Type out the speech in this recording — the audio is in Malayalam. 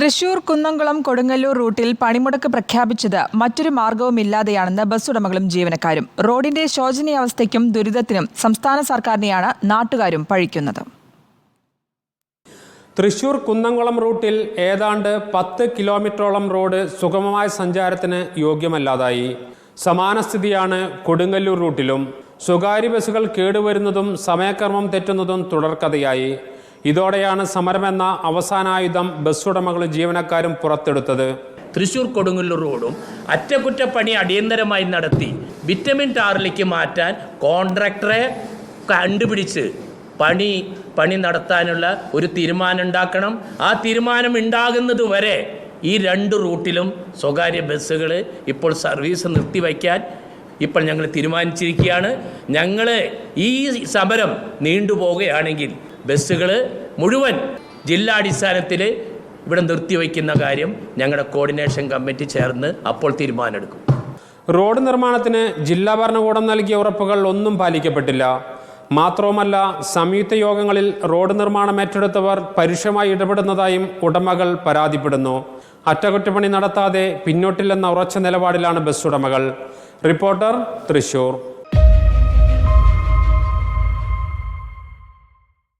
തൃശൂർ കുന്നംകുളം കൊടുങ്ങല്ലൂർ റൂട്ടിൽ പണിമുടക്ക് പ്രഖ്യാപിച്ചത് മറ്റൊരു മാർഗവുമില്ലാതെയാണെന്ന് ബസ് ഉടമകളും ജീവനക്കാരും. റോഡിന്റെ ശോചനീയാവസ്ഥയ്ക്കും ദുരിതത്തിനും സംസ്ഥാന സർക്കാരിനെയാണ് നാട്ടുകാരും പഴിക്കുന്നത്. തൃശൂർ കുന്നംകുളം റൂട്ടിൽ ഏതാണ്ട് പത്ത് കിലോമീറ്ററോളം റോഡ് സുഗമമായ സഞ്ചാരത്തിന് യോഗ്യമല്ലാതായി. സമാന സ്ഥിതിയാണ് കൊടുങ്ങല്ലൂർ റൂട്ടിലും. സ്വകാര്യ ബസ്സുകൾ കേടുവരുന്നതും സമയക്രമം തെറ്റുന്നതും തുടർക്കഥയായി. ഇതോടെയാണ് സമരമെന്ന അവസാനായുധം ബസ് ജീവനക്കാരും പുറത്തെടുത്തത്. തൃശൂർ കൊടുങ്ങല്ലൂർ റോഡും അറ്റകുറ്റപ്പണി അടിയന്തരമായി നടത്തി വിറ്റമിൻ ടാറിലേക്ക് മാറ്റാൻ കോൺട്രാക്ടറെ കണ്ടുപിടിച്ച് പണി പണി നടത്താനുള്ള ഒരു തീരുമാനം ഉണ്ടാക്കണം ആ തീരുമാനം ഉണ്ടാകുന്നത് വരെ ഈ രണ്ട് റൂട്ടിലും സ്വകാര്യ ബസ്സുകൾ ഇപ്പോൾ സർവീസ് നിർത്തിവയ്ക്കാൻ ഇപ്പോൾ ഞങ്ങൾ തീരുമാനിച്ചിരിക്കുകയാണ്. ഞങ്ങൾ ഈ സമരം നീണ്ടുപോവുകയാണെങ്കിൽ ബസ്സുകൾ മുഴുവൻ ജില്ലാടിസ്ഥാനത്തിൽ ഇവിടെ നിർത്തിവെക്കുന്ന കാര്യം ഞങ്ങളുടെ കോർഡിനേഷൻ കമ്മിറ്റി ചേർന്ന് അപ്പോൾ തീരുമാനമെടുക്കും. റോഡ് നിർമ്മാണത്തിന് ജില്ലാ ഭരണകൂടം നൽകിയ ഉറപ്പുകൾ ഒന്നും പാലിക്കപ്പെട്ടില്ല. മാത്രവുമല്ല സംയുക്ത യോഗങ്ങളിൽ റോഡ് നിർമ്മാണം ഏറ്റെടുത്തവർ പരുഷമായി ഇടപെടുന്നതായും ഉടമകൾ പരാതിപ്പെടുന്നു. അറ്റകുറ്റപ്പണി നടത്താതെ പിന്നോട്ടില്ലെന്ന ഉറച്ച നിലപാടിലാണ് ബസ് ഉടമകൾ. റിപ്പോർട്ടർ തൃശൂർ.